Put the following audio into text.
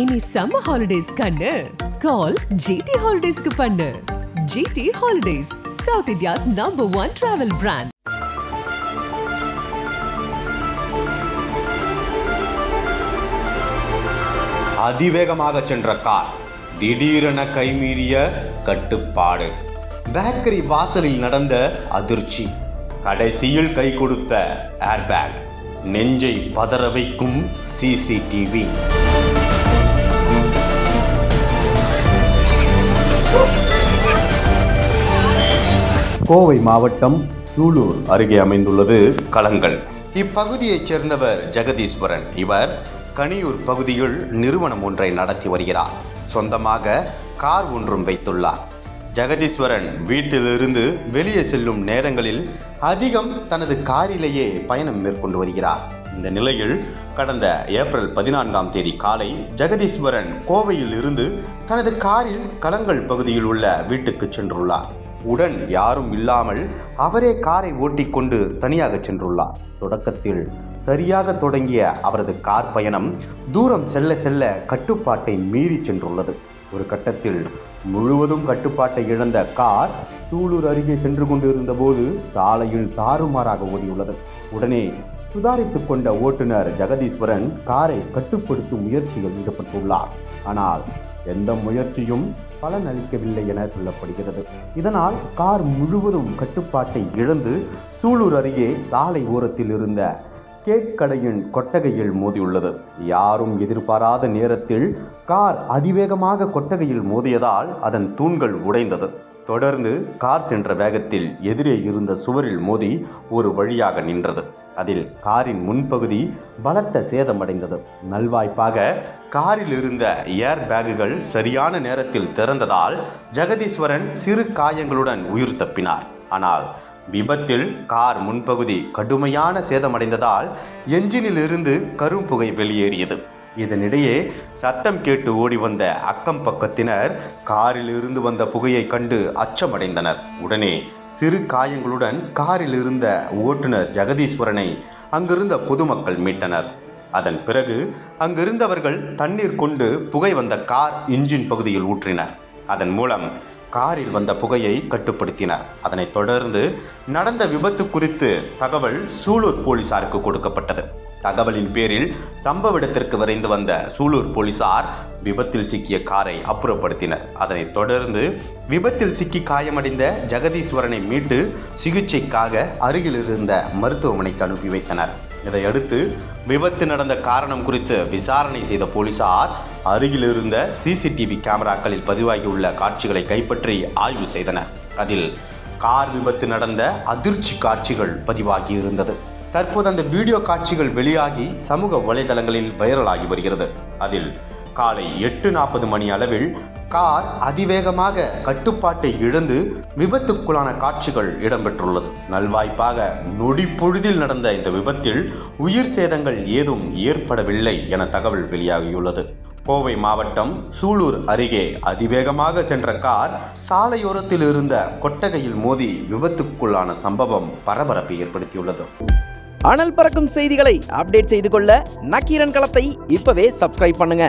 இனி summer holidays கண்ணு. கால் GT ஹாலிடேஸ்க்கு பண்ணு. GT holidays south India's number one travel brand அதிவேகமாக சென்ற கார் திடீரென கைமீறிய கட்டுப்பாடு. பேக்கரி வாசலில் நடந்த அதிர்ச்சி கடைசியில் கை கொடுத்த ஏர்பேக் நெஞ்சை பதற வைக்கும் சிசிடிவி கோவை மாவட்டம் சூலூர் அருகே அமைந்துள்ளது களங்கள். இப்பகுதியைச் சேர்ந்தவர் ஜெகதீஸ்வரன். இவர் கனியூர் பகுதியில் நிறுவனம் ஒன்றை நடத்தி வருகிறார். சொந்தமாக கார் ஒன்றும் வைத்துள்ளார். ஜெகதீஸ்வரன் வீட்டிலிருந்து வெளியே செல்லும் நேரங்களில் அதிகம் தனது காரிலேயே பயணம் மேற்கொண்டு வருகிறார். இந்த நிலையில் கடந்த ஏப்ரல் பதினான்காம் தேதி காலை ஜெகதீஸ்வரன் கோவையில் இருந்து தனது காரில் களங்கள் பகுதியில் உள்ள வீட்டுக்கு சென்றுள்ளார். உடன் யாரும் இல்லாமல் அவரே காரை ஓட்டிக்கொண்டு தனியாக சென்றுள்ளார். தொடக்கத்தில் சரியாக தொடங்கிய அவரது கார் பயணம் தூரம் செல்ல செல்ல கட்டுப்பாட்டை மீறி சென்றுள்ளது. ஒரு கட்டத்தில் முழுவதும் கட்டுப்பாட்டை இழந்த கார் சூலூர் அருகே சென்று கொண்டிருந்த போது சாலையில் தாறுமாறாக ஓடியுள்ளது. உடனே சுதாரித்துக் கொண்ட ஓட்டுநர் ஜெகதீஸ்வரன் காரை கட்டுப்படுத்தும் முயற்சியில் ஈடுபட்டுள்ளார். ஆனால் எந்த முயற்சியும் பலன் அளிக்கவில்லை என சொல்லப்படுகிறது. இதனால் கார் முழுவதும் கட்டுப்பாட்டை இழந்து சூலூர் அருகே சாலை ஓரத்தில் இருந்த கேக் கடையின் கொட்டகையில் மோதியுள்ளது. யாரும் எதிர்பாராத நேரத்தில் கார் அதிவேகமாக கொட்டகையில் மோதியதால் அதன் தூண்கள் உடைந்தது. தொடர்ந்து கார் சென்ற வேகத்தில் எதிரே இருந்த சுவரில் மோதி ஒரு வழியாக நின்றது. அதில் காரின் முன்பகுதி பலத்த சேதமடைந்தது. நல்வாய்ப்பாக காரில் இருந்த ஏர் பேக்குகள் சரியான நேரத்தில் திறந்ததால் ஜெகதீஸ்வரன் சிறு காயங்களுடன் உயிர் தப்பினார். ஆனால் விபத்தில் கார் முன்பகுதி கடுமையான சேதமடைந்ததால் என்ஜினில் இருந்து கரும்புகை வெளியேறியது. இதனிடையே சத்தம் கேட்டு ஓடி வந்த அக்கம் பக்கத்தினர் காரில் இருந்து வந்த புகையை கண்டு அச்சமடைந்தனர். உடனே சிறு காயங்களுடன் காரில் இருந்த ஓட்டுநர் ஜெகதீஸ்வரனை அங்கிருந்த பொதுமக்கள் மீட்டனர். அதன் பிறகு அங்கிருந்தவர்கள் தண்ணீர் கொண்டு புகை வந்த கார் இன்ஜின் பகுதியில் ஊற்றினர். அதன் மூலம் காரில் வந்த புகையை கட்டுப்படுத்தினர். அதனைத் தொடர்ந்து நடந்த விபத்து குறித்து தகவல் சூலூர் போலீசாருக்கு கொடுக்கப்பட்டது. தகவலின் பேரில் சம்பவ இடத்திற்கு விரைந்து வந்த சூலூர் போலீசார் விபத்தில் சிக்கிய காரை அப்புறப்படுத்தினர். அதனைத் தொடர்ந்து விபத்தில் சிக்கி காயமடைந்த ஜெகதீஸ்வரனை மீட்டு சிகிச்சைக்காக அருகில் இருந்த மருத்துவமனைக்கு அனுப்பி வைத்தனர். இதையடுத்து விபத்து நடந்த காரணம் குறித்து விசாரணை செய்த போலீசார் அருகில் இருந்த சிசிடிவி கேமராக்களில் பதிவாகியுள்ள காட்சிகளை கைப்பற்றி ஆய்வு செய்தனர். அதில் கார் விபத்து நடந்த அதிர்ச்சி காட்சிகள் பதிவாகி இருந்தது தற்போது அந்த வீடியோ காட்சிகள் வெளியாகி சமூக வலைதளங்களில் வைரலாகி வருகிறது. அதில் காலை எட்டு நாற்பது மணி அளவில் கார் அதிவேகமாக கட்டுப்பாட்டை இழந்து விபத்துக்குள்ளான காட்சிகள் இடம்பெற்றுள்ளது. நல்வாய்ப்பாக நொடி பொழுதில் நடந்த இந்த விபத்தில் உயிர் சேதங்கள் ஏதும் ஏற்படவில்லை என தகவல் வெளியாகியுள்ளது. கோவை மாவட்டம் சூலூர் அருகே அதிவேகமாக சென்ற கார் சாலையோரத்தில் இருந்த கொட்டகையில் மோதி விபத்துக்குள்ளான சம்பவம் பரபரப்பை ஏற்படுத்தியுள்ளது. அனல் பறக்கும் செய்திகளை அப்டேட் செய்து கொள்ள நக்கீரன் களத்தை இப்பவே சப்ஸ்கிரைப் பண்ணுங்க.